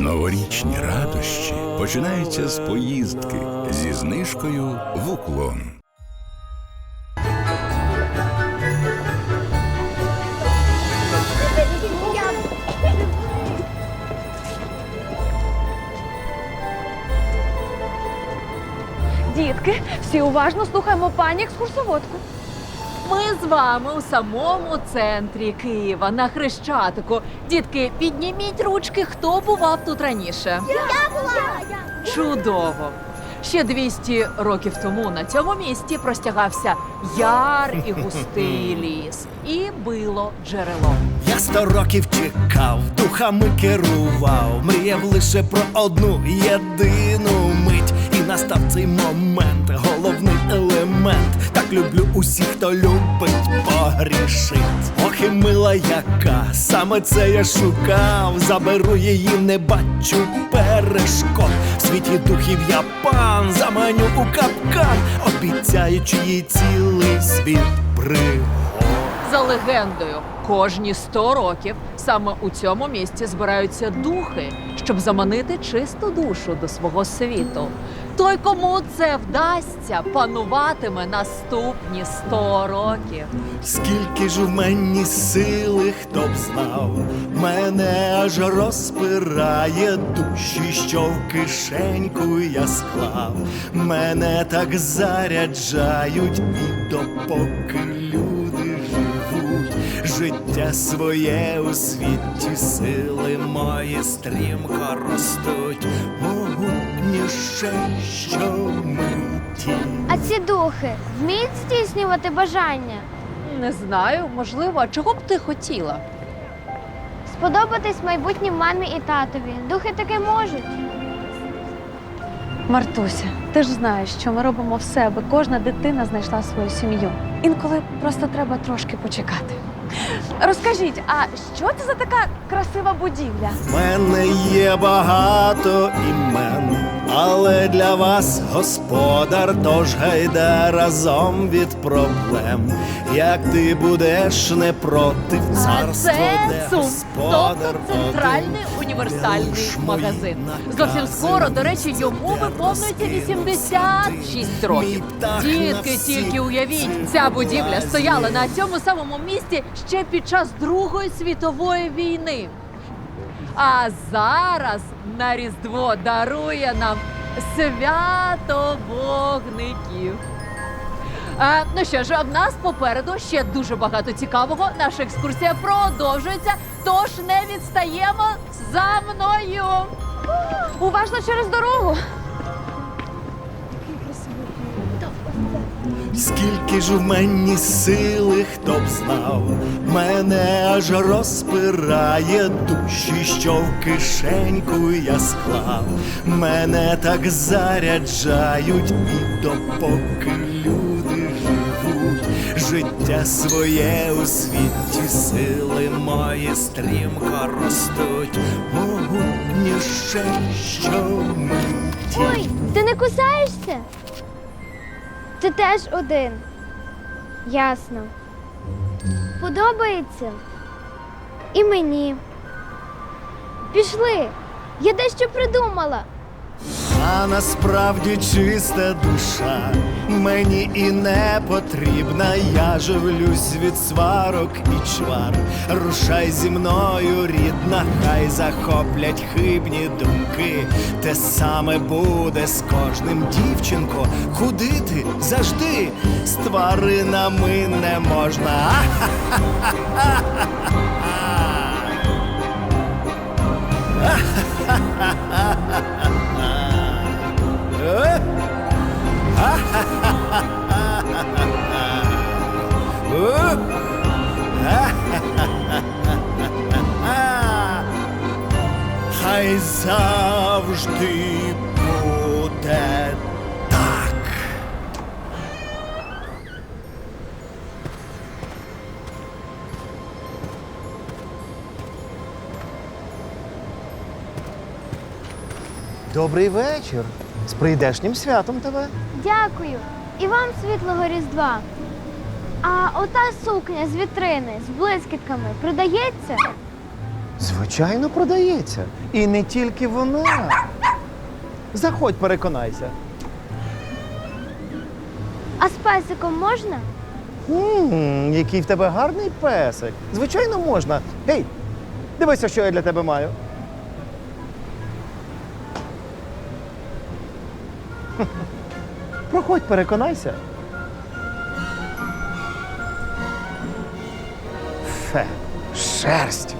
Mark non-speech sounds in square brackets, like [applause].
Новорічні радощі починаються з поїздки зі знижкою в уклон. Дітки, всі уважно слухаємо пані екскурсоводку. Ми з вами у самому центрі Києва на Хрещатику. Дітки, підніміть ручки, хто бував тут раніше. Я була! Чудово! Ще 200 років тому на цьому місці простягався яр і густий [laughs] ліс, і било джерело. Я сто років чекав, духами керував, мріяв лише про одну єдину мить. І настав цей момент, люблю усіх, хто любить погрішить. Ох і мила яка, саме це я шукав. Заберу її, не бачу перешкод. В світі духів я пан, заманю у капкан, обіцяючи їй цілий світ пригод. За легендою, кожні 100 років саме у цьому місці збираються духи, щоб заманити чисту душу до свого світу. Той, кому це вдасться, пануватиме наступні 100 років. Скільки ж в мені сили, хто б знав, мене аж розпирає душі, що в кишеньку я склав. Мене так заряджають, і допоки люди життя своє у світі сили мої стрімко ростуть, могутніше щомиті. А ці духи вміють здійснювати бажання? Не знаю, можливо, а чого б ти хотіла? Сподобатись майбутнім мамі і татові. Духи таке можуть. Мартуся, ти ж знаєш, що ми робимо все, аби кожна дитина знайшла свою сім'ю. Інколи просто треба трошки почекати. Розкажіть, а що це за така красива будівля? В мене є багато імен, але для вас господар, тож гайда разом від проблем. Як ти будеш не проти А царство, це де ЦУМ, господар тобто центральний універсальний магазин. Зовсім скоро, до речі, йому виповнюється розкинув 86 років. Дітки, тільки уявіть, ця будівля стояла на цьому самому місці ще під час Другої світової війни. А зараз на Різдво дарує нам свято вогників. Е, ну що ж, в нас попереду ще дуже багато цікавого. Наша екскурсія продовжується, тож не відстаємо за мною. Уважно через дорогу. Скільки ж в мені сили, хто б знав, мене аж розпирає душі, що в кишеньку я склав, мене так заряджають, і допоки люди живуть, життя своє у світі сили мої стрімко ростуть, могутніше щомиті. Ой, ти не кусаєшся? Ти теж один. Ясно. Подобається? І мені. Пішли. Я дещо придумала. А насправді чиста душа мені і не потрібна. Я живлюсь від сварок і чвар. Рушай зі мною, рідна, хай захоплять хибні думки. Те саме буде з кожним дівчинко. Куди ти завжди з тваринами не можна. [laughs] Е? [laughs] Хай завжди буде так. Добрий вечір. З прийдешнім святом тебе. Дякую. І вам світлого Різдва. А ота сукня з вітрини з блискітками продається? Звичайно, продається. І не тільки вона. Заходь, переконайся. А з песиком можна? Ммм, який в тебе гарний песик. Звичайно, можна. Гей, дивися, що я для тебе маю. Проходь, переконайся. Фе, шерсть.